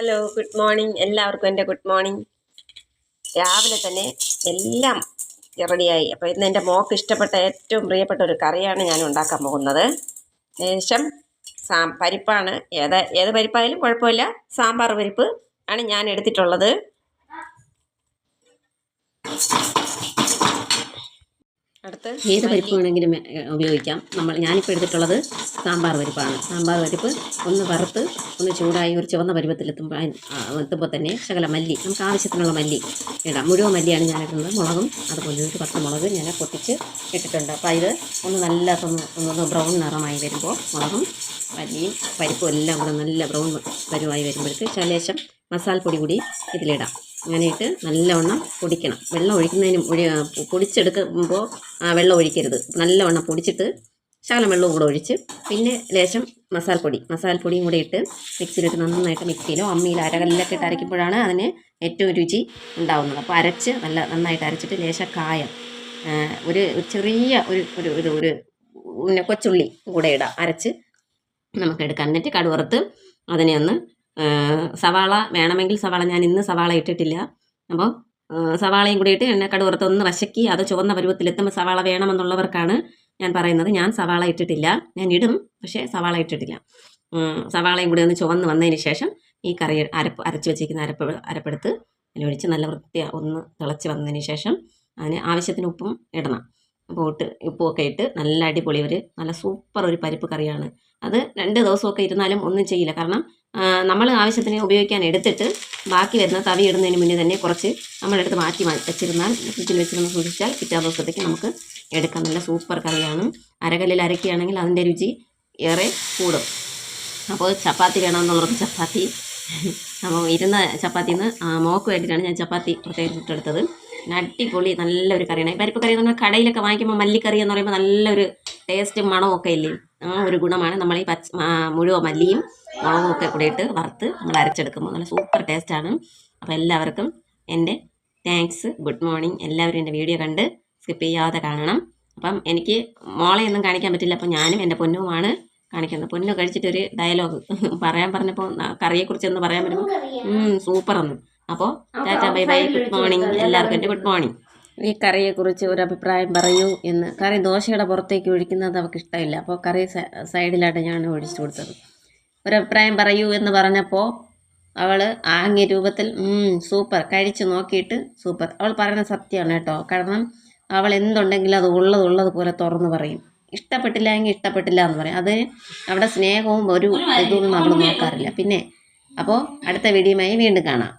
Hello good morning എല്ലാവർക്കും എന്റെ good morning രാവിലെ തന്നെ എല്ലാം റെഡിയായി. അപ്പോൾ ഇന്ന് എന്റെ മോക്ക് ഇഷ്ടപ്പെട്ട ഏറ്റവും പ്രിയപ്പെട്ട ഒരു കറിയാണ് ഞാൻ ഉണ്ടാക്കാൻ പോകുന്നത്. ശേഷം സാ പരിപ്പാണ്. ഏത് ഏത് പരിപ്പായാലും കുഴപ്പമില്ല. സാമ്പാർ പരിപ്പ് ആണ് ഞാൻ എടുത്തിട്ടുള്ളത്. അടുത്ത് ഏത് പരിപ്പ് വേണമെങ്കിലും ഉപയോഗിക്കാം. നമ്മൾ ഞാനിപ്പോൾ എടുത്തിട്ടുള്ളത് സാമ്പാർ പരിപ്പാണ്. സാമ്പാർ പരിപ്പ് ഒന്ന് വറുത്ത് ഒന്ന് ചൂടായി ഒരു ചുവന്ന പരുവത്തിലെത്തുമ്പോൾ എത്തുമ്പോൾ തന്നെ ശകല മല്ലി നമുക്ക് ആവശ്യത്തിനുള്ള മല്ലി ഇടാം. മുഴുവൻ മല്ലിയാണ് ഞാൻ ഇടുന്നത്. മുളകും അതുപോലെ ഒരു പത്ത് മുളക് ഞാൻ പൊട്ടിച്ച് ഇട്ടിട്ടുണ്ട്. അപ്പോൾ ഇത് ഒന്ന് നല്ല ഒന്ന് ഒന്ന് ബ്രൗൺ നിറമായി വരുമ്പോൾ മുളകും മല്ലിയും പരിപ്പും എല്ലാം കൂടെ നല്ല ബ്രൗൺ പരുവായി വരുമ്പോഴേക്ക് ശലേശം മസാലപ്പൊടി കൂടി ഇതിലിടാം. അങ്ങനെ നല്ലവണ്ണം പൊടിക്കണം. വെള്ളം ഒഴിക്കുന്നതിനും ഒഴി പൊടിച്ചെടുക്കുമ്പോൾ ആ വെള്ളം ഒഴിക്കരുത്. നല്ലവണ്ണം പൊടിച്ചിട്ട് ശകലം വെള്ളവും കൂടെ ഒഴിച്ച് പിന്നെ ലേശം മസാലപ്പൊടി. മസാലപ്പൊടിയും കൂടെ ഇട്ട് മിക്സിയിലിട്ട് നന്നായിട്ട് മിക്സിയിലോ അമ്മിയിലോ അരകല്ലൊക്കെ ഇട്ട് അരയ്ക്കുമ്പോഴാണ് അതിന് ഏറ്റവും രുചി ഉണ്ടാവുന്നത്. അപ്പോൾ അരച്ച് നല്ല നന്നായിട്ട് അരച്ചിട്ട് ലേശം കായം ഒരു ചെറിയ ഒരു ഒരു ഒരു ഒരു പിന്നെ കൊച്ചുള്ളി കൂടെ ഇടാം. അരച്ച് നമുക്ക് എടുക്കാം. എന്നിട്ട് കടുവറുത്ത് അതിനെ ഒന്ന് സവാള വേണമെങ്കിൽ സവാള ഞാൻ ഇന്ന് സവാള ഇട്ടിട്ടില്ല. അപ്പോൾ സവാളയും കൂടി ഇട്ട് എണ്ണ കടുവറുത്ത് ഒന്ന് വശക്കി അത് ചുവന്ന പരുവത്തിലെത്തുമ്പോൾ സവാള വേണമെന്നുള്ളവർക്കാണ് ഞാൻ പറയുന്നത്. ഞാൻ സവാള ഇട്ടിട്ടില്ല. ഞാൻ ഇടും പക്ഷേ സവാള ഇട്ടിട്ടില്ല. സവാളയും കൂടി ഒന്ന് ചുവന്ന് വന്നതിന് ശേഷം ഈ കറി അരപ്പ് അരച്ച് വെച്ചിരിക്കുന്ന അരപ്പ് അരപ്പെടുത്ത് അതിലൊഴിച്ച് നല്ല വൃത്തി ഒന്ന് തിളച്ച് വന്നതിന് ശേഷം അതിന് ആവശ്യത്തിന് ഉപ്പും ഇടണം. അപ്പോൾ ഇട്ട് ഉപ്പുമൊക്കെ ഇട്ട് നല്ല അടിപൊളി ഒരു നല്ല സൂപ്പർ ഒരു പരിപ്പ് കറിയാണ്. അത് രണ്ട് ദിവസമൊക്കെ ഇരുന്നാലും ഒന്നും ചെയ്യില്ല. കാരണം നമ്മൾ ആവശ്യത്തിന് ഉപയോഗിക്കാൻ എടുത്തിട്ട് ബാക്കി വരുന്ന തവി ഇടുന്നതിന് മുന്നേ തന്നെ കുറച്ച് നമ്മളെടുത്ത് മാറ്റി വെച്ചിരുന്നാൽ ഫ്രിഡ്ജിൽ വെച്ചിരുന്ന് സൂക്ഷിച്ചാൽ പിറ്റേ ദിവസത്തേക്ക് നമുക്ക് എടുക്കാം. നല്ല സൂപ്പർ കറിയാണ്. അരകല്ലിൽ അരക്കുകയാണെങ്കിൽ അതിന്റെ രുചി ഏറെ കൂടും. അപ്പോൾ ചപ്പാത്തി വേണമെന്നുള്ളവർക്ക് ചപ്പാത്തി. അപ്പോൾ ഇരുന്ന ചപ്പാത്തിന്ന് മോക്ക് വേണ്ടിയിട്ടാണ് ഞാൻ ചപ്പാത്തി പ്രത്യേകിച്ച് ഇട്ടെടുത്തത്. അടിപൊളി നല്ലൊരു കറിയാണ്. പരിപ്പ് കറി നമ്മൾ കടയിലൊക്കെ വാങ്ങിക്കുമ്പോൾ മല്ലിക്കറി എന്ന് പറയുമ്പോൾ നല്ലൊരു ടേസ്റ്റും മണവും ഒക്കെ ഇല്ലേ? ആ ഒരു ഗുണമാണ്. നമ്മൾ ഈ പച്ച മുഴുവൻ മല്ലിയും മുളകും ഒക്കെ കൂടെ ഇട്ട് വറുത്ത് നമ്മൾ അരച്ചെടുക്കുമ്പോൾ നല്ല സൂപ്പർ ടേസ്റ്റാണ് അപ്പോൾ എല്ലാവർക്കും എന്റെ താങ്ക്സ് ഗുഡ് മോർണിംഗ് എല്ലാവരും എന്റെ വീഡിയോ കണ്ട് സ്കിപ്പ് ചെയ്യാതെ കാണണം. അപ്പം എനിക്ക് മോളെ ഒന്നും കാണിക്കാൻ പറ്റില്ല അപ്പം ഞാനും എന്റെ പൊന്നുമാണ് കാണിക്കുന്നത്. പൊന്നു കഴിച്ചിട്ടൊരു ഡയലോഗ് പറയാൻ പറഞ്ഞപ്പോൾ കറിയെക്കുറിച്ച് ഒന്ന് പറയാൻ പറ്റുമ്പോൾ സൂപ്പർ ഒന്ന് അപ്പോൾ tata bye bye good morning എല്ലാവർക്കും എന്റെ ഗുഡ് മോർണിംഗ് ഈ കറിയെക്കുറിച്ച് ഒരു അഭിപ്രായം പറയൂ എന്ന്. കറി ദോശയുടെ പുറത്തേക്ക് ഒഴിക്കുന്നത് അവർക്ക് ഇഷ്ടമില്ല. അപ്പോൾ കറി സൈഡിലായിട്ട് ഞാൻ ഒഴിച്ചു കൊടുത്തത്. ഒരു അഭിപ്രായം പറയൂ എന്ന് പറഞ്ഞപ്പോൾ അവൾ ആംഗ്യ രൂപത്തിൽ സൂപ്പർ. കഴിച്ച് നോക്കിയിട്ട് സൂപ്പർ. അവൾ പറയുന്ന സത്യമാണ് കേട്ടോ. കാരണം അവൾ എന്തുണ്ടെങ്കിലും അത് ഉള്ളത് ഉള്ളതുപോലെ തുറന്ന് പറയും. ഇഷ്ടപ്പെട്ടില്ല എങ്കിൽ ഇഷ്ടപ്പെട്ടില്ല എന്ന് പറയും. അത് അവിടെ സ്നേഹവും ഒരു ഇതൊന്നും നമ്മൾ നോക്കാറില്ല. പിന്നെ അപ്പോൾ അടുത്ത വീഡിയോയുമായി വീണ്ടും കാണാം.